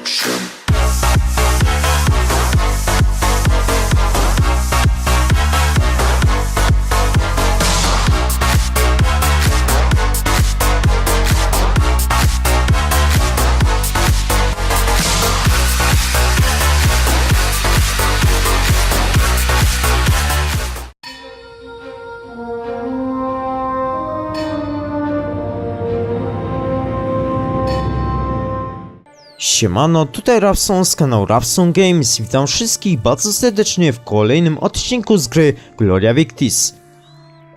addiction. Siemano, tutaj Rapson z kanału Rapson Games. Witam wszystkich bardzo serdecznie w kolejnym odcinku z gry Gloria Victis.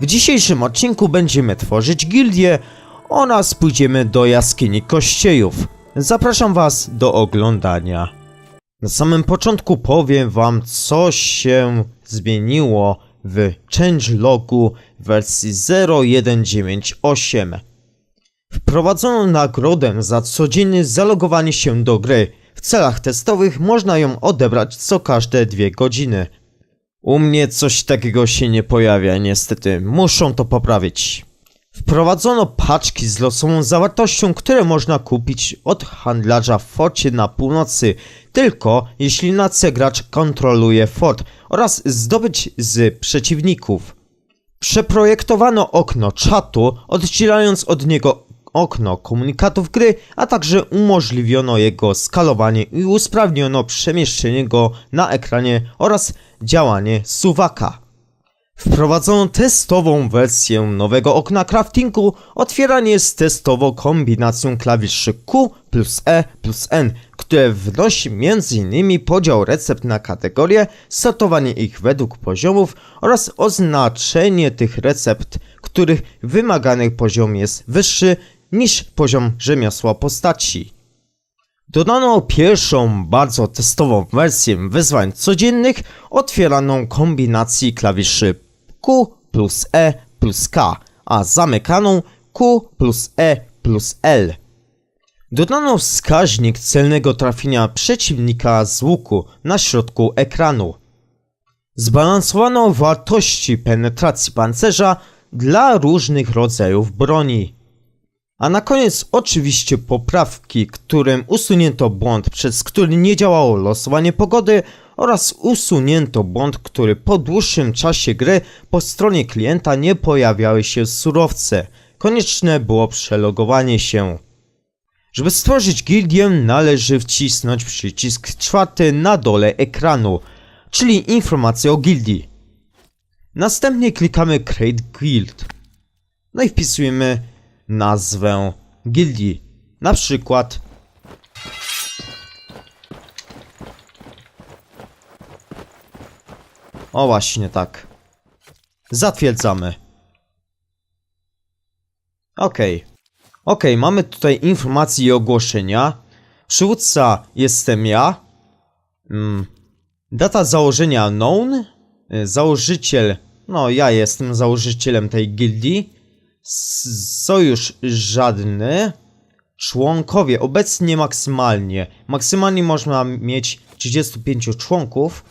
W dzisiejszym odcinku będziemy tworzyć gildię oraz pójdziemy do jaskini kościejów. Zapraszam was do oglądania. Na samym początku powiem wam co się zmieniło w changelogu wersji 0198. Wprowadzono nagrodę za codzienne zalogowanie się do gry. W celach testowych można ją odebrać co każde dwie godziny. U mnie coś takiego się nie pojawia, niestety. Muszą to poprawić. Wprowadzono paczki z losową zawartością, które można kupić od handlarza w forcie na północy, tylko jeśli na C gracz kontroluje fort oraz zdobyć z przeciwników. Przeprojektowano okno czatu, oddzielając od niego okno komunikatów gry, a także umożliwiono jego skalowanie i usprawniono przemieszczenie go na ekranie oraz działanie suwaka. Wprowadzono testową wersję nowego okna craftingu. Otwieranie jest testową kombinacją klawiszy Q plus E plus N, które wnosi m.in. podział recept na kategorie, sortowanie ich według poziomów oraz oznaczenie tych recept, których wymagany poziom jest wyższy niż poziom rzemiosła postaci. Dodano pierwszą bardzo testową wersję wyzwań codziennych, otwieraną kombinacji klawiszy Q plus E plus K, a zamykaną Q plus E plus L. Dodano wskaźnik celnego trafienia przeciwnika z łuku na środku ekranu. Zbalansowano wartości penetracji pancerza dla różnych rodzajów broni. A na koniec oczywiście poprawki, którym usunięto błąd, przez który nie działało losowanie pogody oraz usunięto błąd, który po dłuższym czasie gry po stronie klienta nie pojawiały się surowce. Konieczne było przelogowanie się. Żeby stworzyć gildię należy wcisnąć przycisk czwarty na dole ekranu, czyli informację o gildii. Następnie klikamy Create Guild. No i wpisujemy nazwę gildii. Na przykład O właśnie tak. Zatwierdzamy. Okej. Okej, mamy tutaj informacje i ogłoszenia. Przywódca jestem ja. Mm. Data założenia known. Y, Założyciel. No, ja jestem założycielem tej gildii. Sojusz żadny. Członkowie obecnie maksymalnie. Maksymalnie można mieć 35 członków.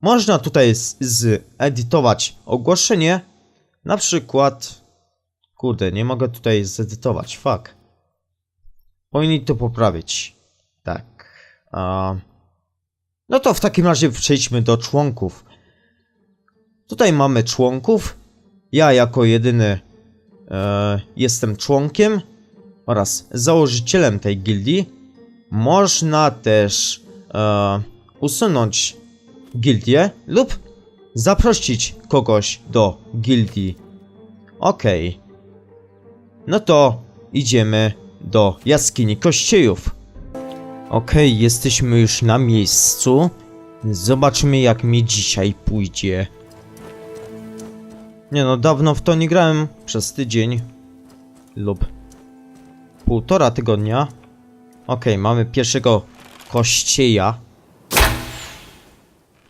Można tutaj zedytować ogłoszenie. Na przykład. Kurde, nie mogę tutaj zedytować. Fuck. Powinni to poprawić. Tak. No to w takim razie przejdźmy do członków. Tutaj mamy członków. Ja jako jedyny e, jestem członkiem oraz założycielem tej gildii. Można też e, usunąć gildię lub zaprosić kogoś do gildii. Okej. No to idziemy do jaskini kościejów. Okej, jesteśmy już na miejscu. Zobaczymy jak mi dzisiaj pójdzie. Nie no, dawno w to nie grałem przez tydzień lub półtora tygodnia. Okej, mamy pierwszego kościeja.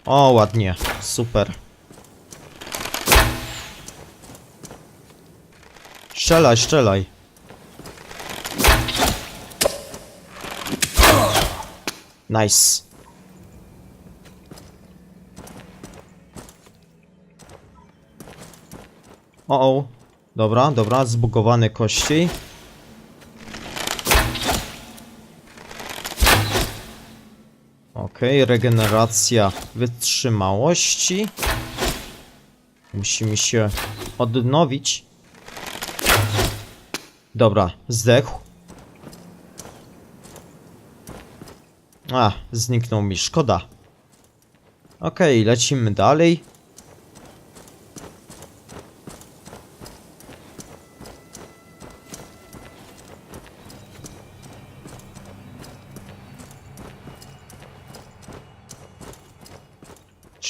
O, ładnie, super. Strzelaj, strzelaj. Nice. O, o. Dobra, dobra, zbugowane kości. Okej, okay, regeneracja wytrzymałości. Musimy się odnowić. Dobra, zdechł. A, zniknął mi, szkoda. Okej, okay, lecimy dalej.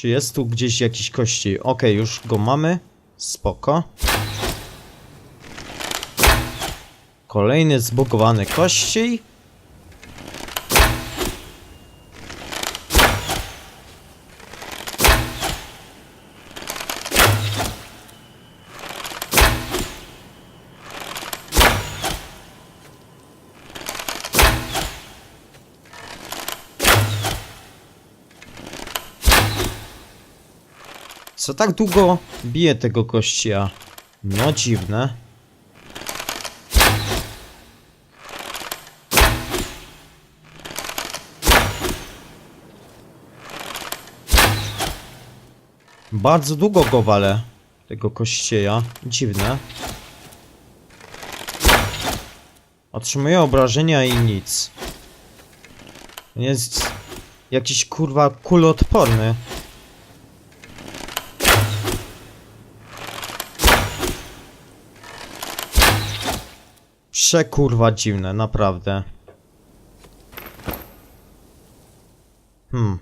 Czy jest tu gdzieś jakiś kości? Okej, już go mamy. Spoko. Kolejny zbugowany kościej. Co tak długo bije tego kościa? No dziwne. Bardzo długo go walę. Tego kościeja. Dziwne. Otrzymuję obrażenia i nic. Jest jakiś kurwa kuloodporny. Przekurwa dziwne, naprawdę. Hmm.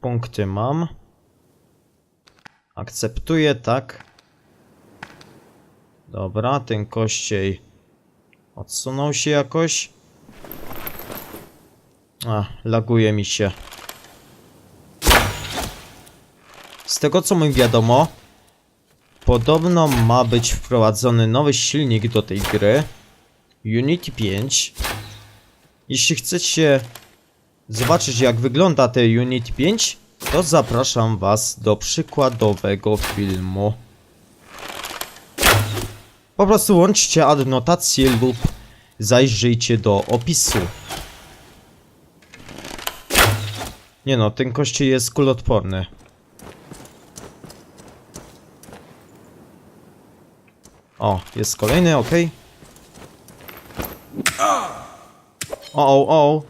Punkty mam. Akceptuję, tak. Dobra, ten kościej odsunął się jakoś. A, laguje mi się. Z tego co mi wiadomo, Podobno ma być wprowadzony nowy silnik do tej gry. Unity 5. Jeśli chcecie zobaczyć jak wygląda te Unity 5, to zapraszam was do przykładowego filmu. Po prostu łączcie adnotację lub zajrzyjcie do opisu. Nie no, ten kościół jest kulotporny. O, jest kolejny, ok. O, o, o.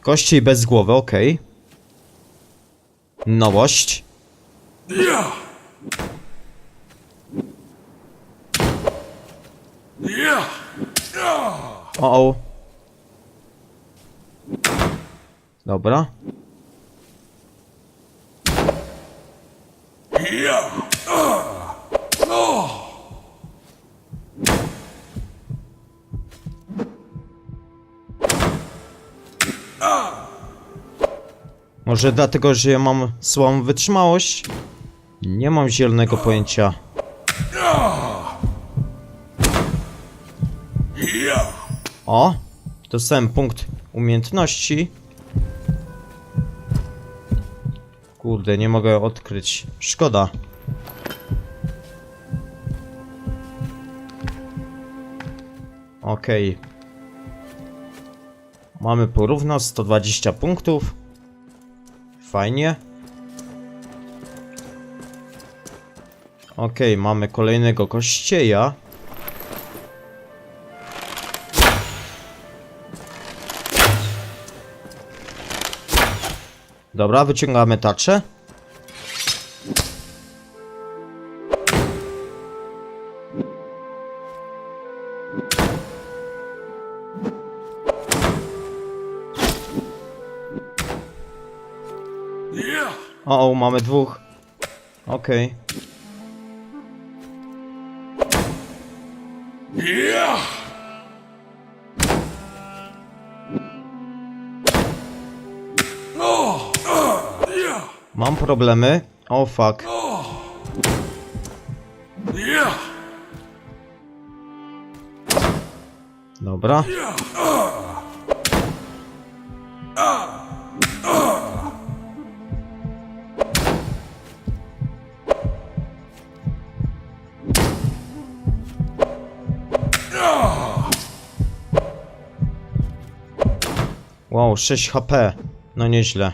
Kości bez głowy, ok. Nowość. O, o. Dobra. Może dlatego, że ja mam słabą wytrzymałość? Nie mam zielonego pojęcia. O! Dostałem punkt umiejętności. Kurde, nie mogę odkryć. Szkoda. Okej. Mamy porówno 120 punktów. Fajnie. Okej, mamy kolejnego kościeja. Dobra, wyciągamy tarczę. Mamy dwóch. Okej. Mam problemy. O fuck. Dobra. Wow, 6 HP. No nieźle.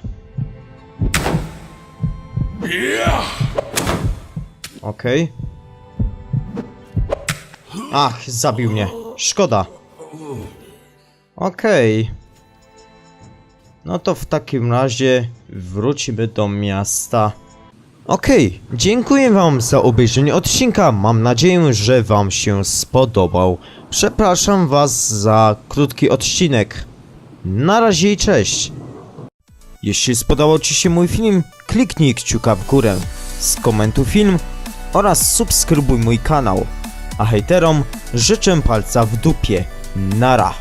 Okej. Ach, zabił mnie. Szkoda. Okej. No to w takim razie wrócimy do miasta. Okej, dziękuję wam za obejrzenie odcinka. Mam nadzieję, że wam się spodobał. Przepraszam was za krótki odcinek. Na razie i cześć. Jeśli spodobał ci się mój film, kliknij kciuka w górę, skomentuj film oraz subskrybuj mój kanał. A hejterom życzę palca w dupie. Nara.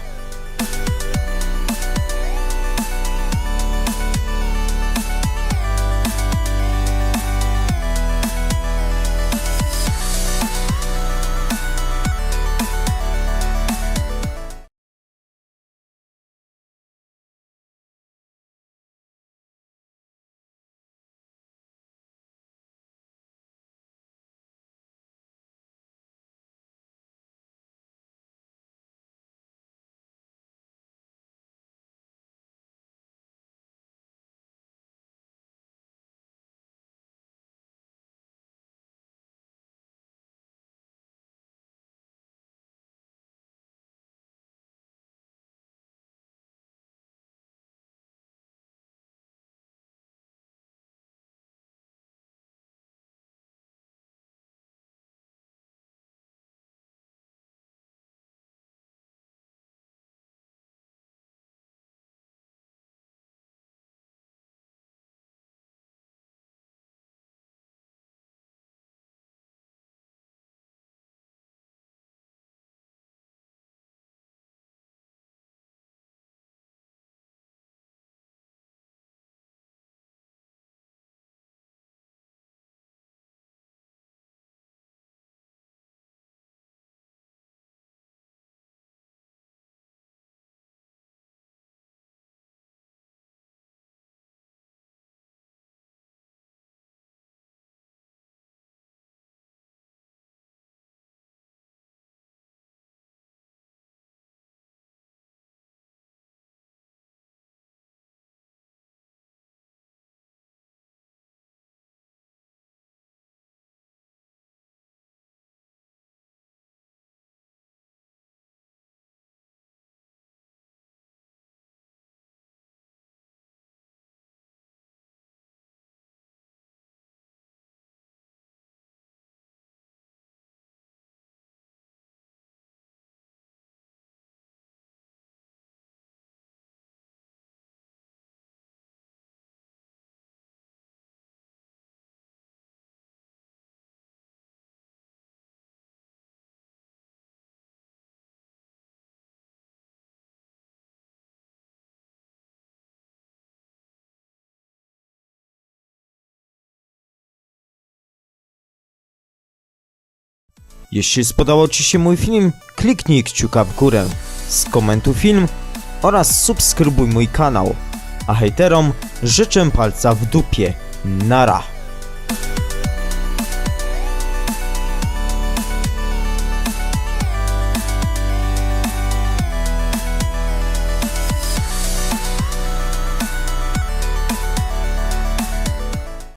Jeśli spodobał Ci się mój film, kliknij kciuka w górę, skomentuj film oraz subskrybuj mój kanał. A hejterom życzę palca w dupie. Nara.